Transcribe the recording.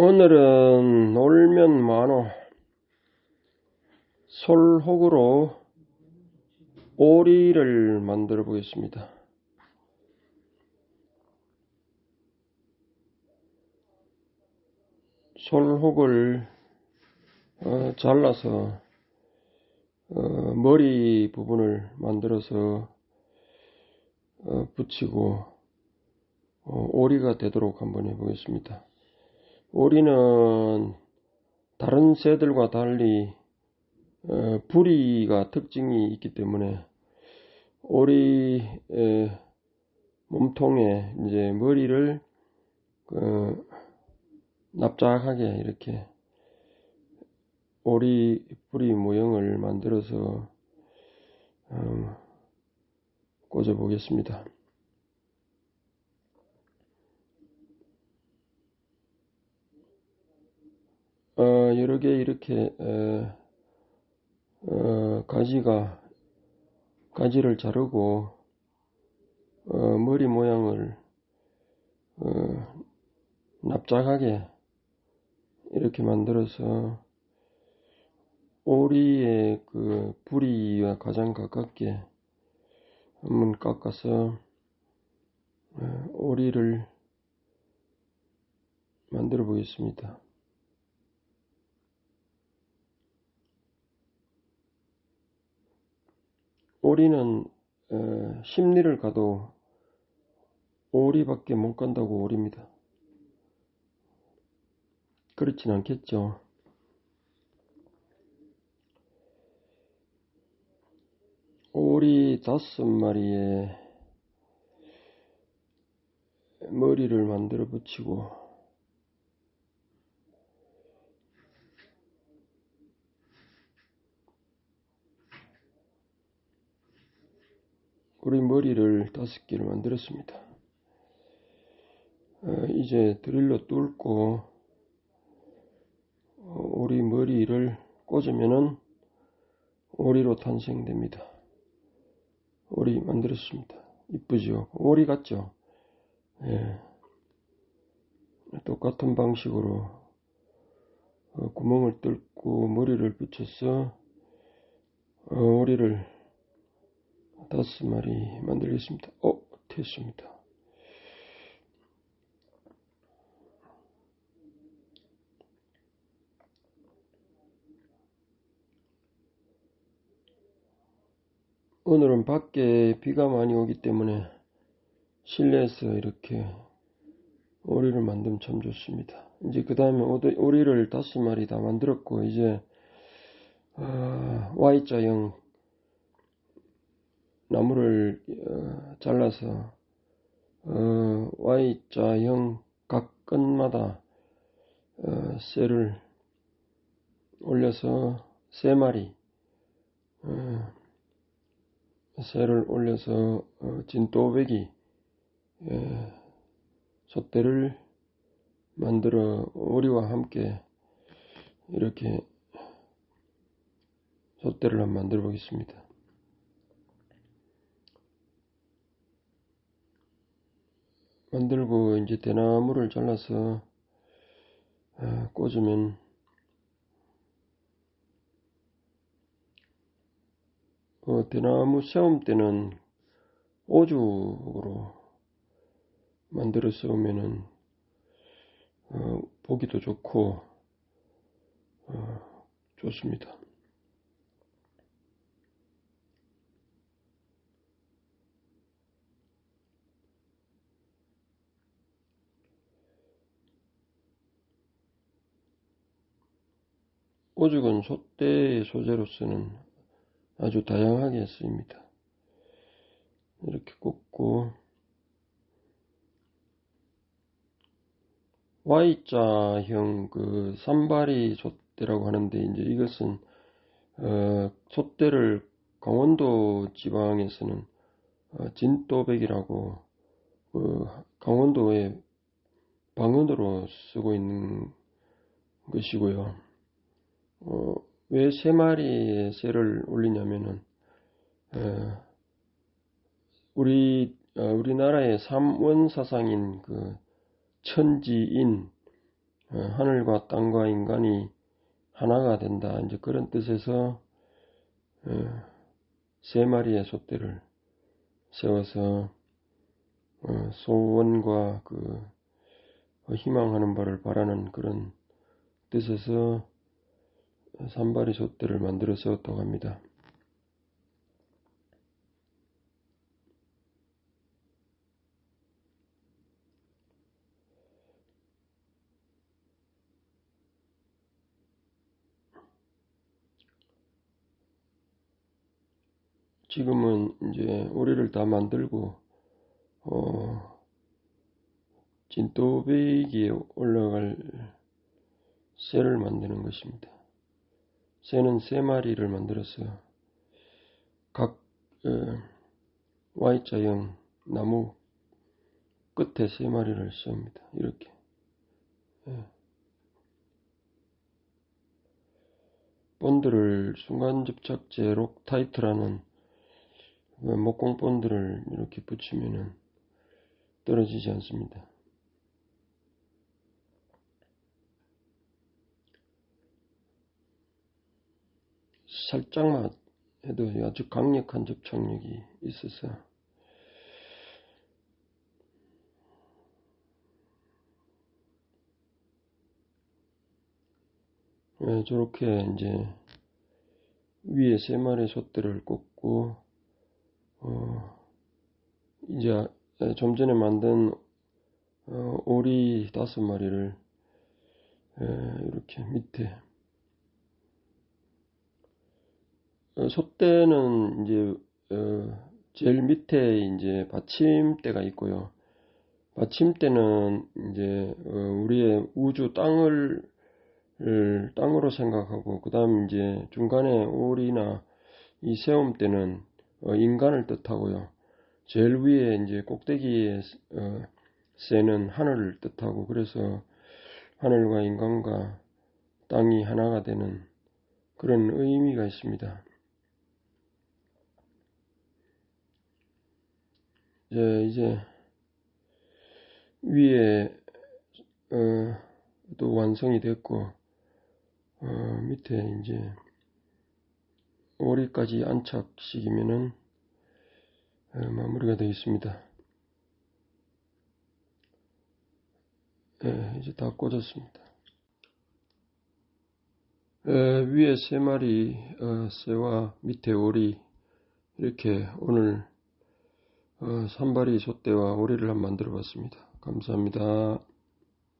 오늘은 놀면 만호 솔혹으로 오리를 만들어 보겠습니다. 솔혹을 어, 잘라서 어, 머리 부분을 만들어서 어, 붙이고 어, 오리가 되도록 한번 해보겠습니다. 오리는 다른 새들과 달리 어, 부리가 특징이 있기 때문에 오리 몸통에 이제 머리를 그 납작하게 이렇게 오리 뿌리 모형을 만들어서 어, 꽂아 보겠습니다. 어, 여러 개 이렇게 에, 어, 가지가 가지를 자르고 어, 머리 모양을 어, 납작하게 이렇게 만들어서 오리의 그 부리와 가장 가깝게 한번 깎아서 어, 오리를 만들어 보겠습니다. 오리는 어, 심리를 가도 오리밖에 못 간다고 오리입니다. 그렇진 않겠죠. 오리 다섯 마리에 머리를 만들어 붙이고 우리 머리를 다섯 개를 만들었습니다. 어, 이제 드릴로 뚫고 어, 오리 머리를 꽂으면은 오리로 탄생됩니다. 오리 만들었습니다. 이쁘죠? 오리 같죠? 예. 똑같은 방식으로 어, 구멍을 뚫고 머리를 붙여서 어, 오리를 다섯 마리 만들겠습니다. 어, 됐습니다. 오늘은 밖에 비가 많이 오기 때문에 실내에서 이렇게 오리를 만들면 참 좋습니다. 이제 그 다음에 오리를 다섯 마리 다 만들었고 이제 어, Y자형 나무를 어, 잘라서 어, Y자형 각 끝마다 어, 쇠를 올려서 세 마리 어, 쇠를 올려서 어, 진또배기 예, 솥대를 만들어 오리와 함께 이렇게 솥대를 한번 만들어 보겠습니다. 만들고 이제 대나무를 잘라서 어, 꽂으면 어, 대나무 세움 때는 오죽으로 만들어 쓰면은 어, 보기도 좋고 어, 좋습니다. 오죽은 솥대의 소재로 쓰는 아주 다양하게 쓰입니다. 이렇게 꽂고 Y자형 그 산발이 솥대라고 하는데 이제 이것은 어, 솥대를 강원도 지방에서는 어, 진또백이라고 그 강원도의 방언으로 쓰고 있는 것이고요. 어, 왜 세 마리의 새를 올리냐면은 어, 우리 어, 우리나라의 삼원 사상인 그 천지인 어, 하늘과 땅과 인간이 하나가 된다. 이제 그런 뜻에서 어, 세 마리의 소떼를 세워서 어, 소원과 그 희망하는 바를 바라는 그런 뜻에서 산발이 소떼를 만들어 세웠다고 합니다. 지금은 이제 오리를 다 만들고 어, 진또배기에 올라갈 쇠를 만드는 것입니다. 쇠는 세 마리를 만들어서 각 어, Y자형 나무 끝에 세 마리를 씌웁니다. 이렇게. 예. 본드를 순간 접착제 록 타이트라는 목공 본드를 이렇게 붙이면은 떨어지지 않습니다. 살짝만 해도 아주 강력한 접착력이 있어서. 네, 저렇게 이제 위에 세 마리 솥들을 꽂고 어, 이제 좀 전에 만든 어, 오리 다섯 마리를 에, 이렇게 밑에 어, 솥대는 이제 어, 제일 밑에 이제 받침대가 있고요. 받침대는 이제 어, 우리의 우주 땅을 땅으로 생각하고 그 다음 이제 중간에 오리나 이 세움대는 어, 인간을 뜻하고요. 제일 위에 이제 꼭대기에 어, 새는 하늘을 뜻하고 그래서 하늘과 인간과 땅이 하나가 되는 그런 의미가 있습니다. 이제, 이제 위에 어, 또 완성이 됐고 어, 밑에 이제 오리까지 안착시키면은 어, 마무리가 되어 있습니다. 예, 이제 다 꽂았습니다. 에, 위에 세 마리 어, 새와 밑에 오리 이렇게 오늘 어, 산발이 소떼와 오리를 한번 만들어 봤습니다. 감사합니다.